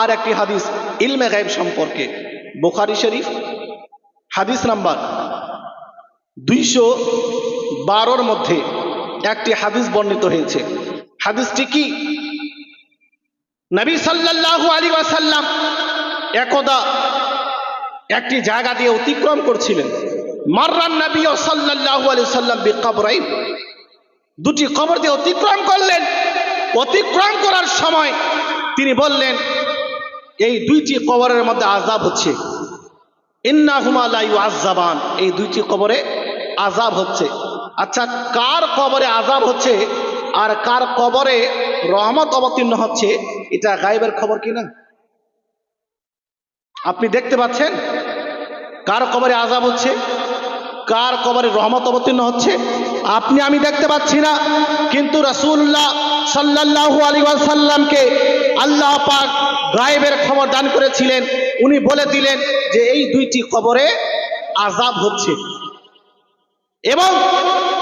আর একটি হাদিস, ইলমে গায়েব সম্পর্কে। বোখারি শরীফ, হাদিস নাম্বার দুইশো বারোর মধ্যে একটি হাদিস বর্ণিত হয়েছে। হাদিসটি কি? নবী সাল্লাল্লাহু আলী ওয়াসাল্লাম একদা একটি জায়গা দিয়ে অতিক্রম করছিলেন। মাররান নবী ও সাল্লাল্লাহু আলাইহি সাল্লাম বিকবরাইন। দুটি কবর দিয়ে অতিক্রম করলেন। অতিক্রম করার সময় তিনি বললেন এই দুইটি কবরের মধ্যে আজাব হচ্ছে। ইন্নাহুমা লা ইউআযাবান এই দুইটি কবরে আজাব হচ্ছে। আচ্ছা কার কবরে আজাব হচ্ছে আর কার কবরে রহমত অবতীর্ণ হচ্ছে, এটা গায়েবের খবর কি না? আপনি দেখতে পাচ্ছেন? কার কবরে আজাব হচ্ছে? কার কবরে রহমত অবতীর্ণ হচ্ছে? আপনি, আমি দেখতে পাচ্ছি না, কিন্তু রাসূলুল্লাহ সাল্লাল্লাহু আলাইহি ওয়াসাল্লামকে আল্লাহ পাক গায়েবের খবর দান করেছিলেন। উনি বলে দিলেন যে এই দুইটি কবরে আজাব হচ্ছে। এবং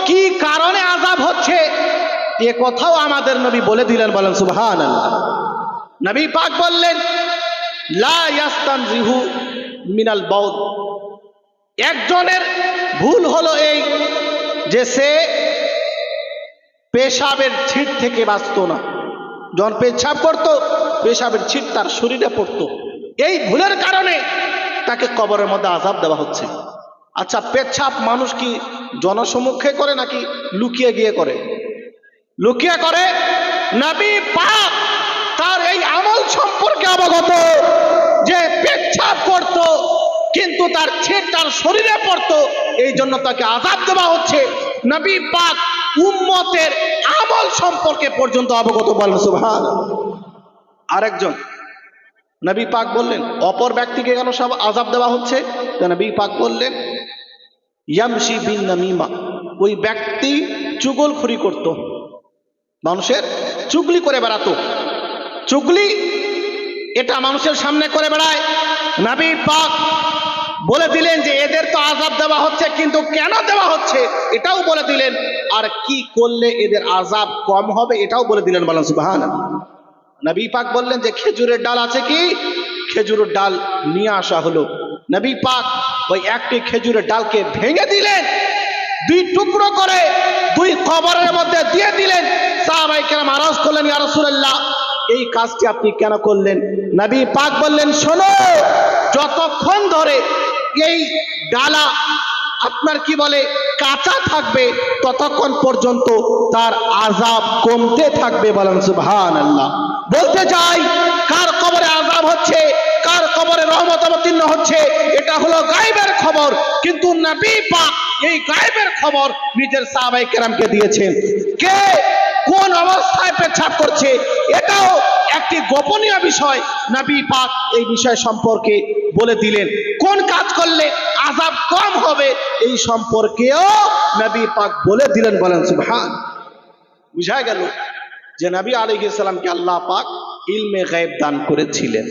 কি কারণে আজাব হচ্ছে? এ কথাও আমাদের নবী বলে দিলেন, বলেন সুবহান নবী পাক বললেন, লা ইয়াস্তানজিহু মিনাল বাউদ একজনের ভুল হলো এই যে সে পেশাবের ছিট থেকে বাঁচত না। যখন পেশাব করত, পেশাবের ছিট তার শরীরে পড়তো। এই ভুলের কারণে তাকে কবরের মধ্যে আজাব দেওয়া হচ্ছে। আচ্ছা পেচ্ছাপ মানুষ কি জনসমুখে করে নাকি লুকিয়ে গিয়ে করে? লুকিয়ে করে নবী পাক তার এই আমল সম্পর্কে অবগত যে পেচ্ছাপ করত, কিন্তু তার ছিট তার শরীরে পড়তো এই জন্য তাকে আজাব দেওয়া হচ্ছে। নবী পাক উম্মতের আমল সম্পর্কে পর্যন্ত অবগত বলেন সুবহান আরেকজন, নবী পাক বললেন, অপর ব্যক্তিকে কেন সব আজাব দেওয়া হচ্ছে? নবী পাক বললেন, ইয়ামশি বিন নামিমা, ওই ব্যক্তি চুগলখুরি করত, মানুষের চুগলি করে বেড়াতো। চুগলি, এটা মানুষের সামনে করে বেড়ায়। নবী পাক বলে দিলেন যে এদের তো আজাব দেওয়া হচ্ছে, কিন্তু কেন দেওয়া হচ্ছে? এটাও বলে দিলেন। আর কি করলে এদের আজাব কম হবে, এটাও বলে দিলেন বলেন সুবাহান নবী পাক বললেন যে খেজুরের ডাল আছে কি? খেজুরের ডাল নিয়ে আসা হলো। নবী পাক ওই একটি খেজুরের ডালকে ভেঙে দিলেন, দুই টুকরো করে দুই কবরের মধ্যে দিয়ে দিলেন। সাহাবাই কেরাম আরাজ করলেন, ইয়া রাসূলুল্লাহ, এই কাজটি আপনি কেন করলেন? নবী পাক বললেন, শোনো, যতক্ষণ ধরে এই ডালা আপনার কি বলে, কাঁচা থাকবে, ততক্ষণ পর্যন্ত তার আজাব কমতে থাকবে বলেন সুবহান আল্লাহ বলতে চাই, কার কবরে আজাব হচ্ছে, কার কবরে রহমত অবতীর্ণ হচ্ছে, এটা হলো গায়েবের খবর। কিন্তু নবী পাক এই গায়েবের খবর নিজের সাহাবাই কেরামকে দিয়েছেন। কে কোন অবস্থায় পেছাব করছে, এটাও একটি গোপনীয় বিষয়। নবী পাক এই বিষয় সম্পর্কে বলে দিলেন, কোন কাজ করলে আজাব কম হবে? এই সম্পর্কেও নবী পাক বলে দিলেন, বলেন, সুবহান। বুঝা গেল যে নবী আলী আল্লাহ পাক ইলমে গায়েব দান করেছিলেন।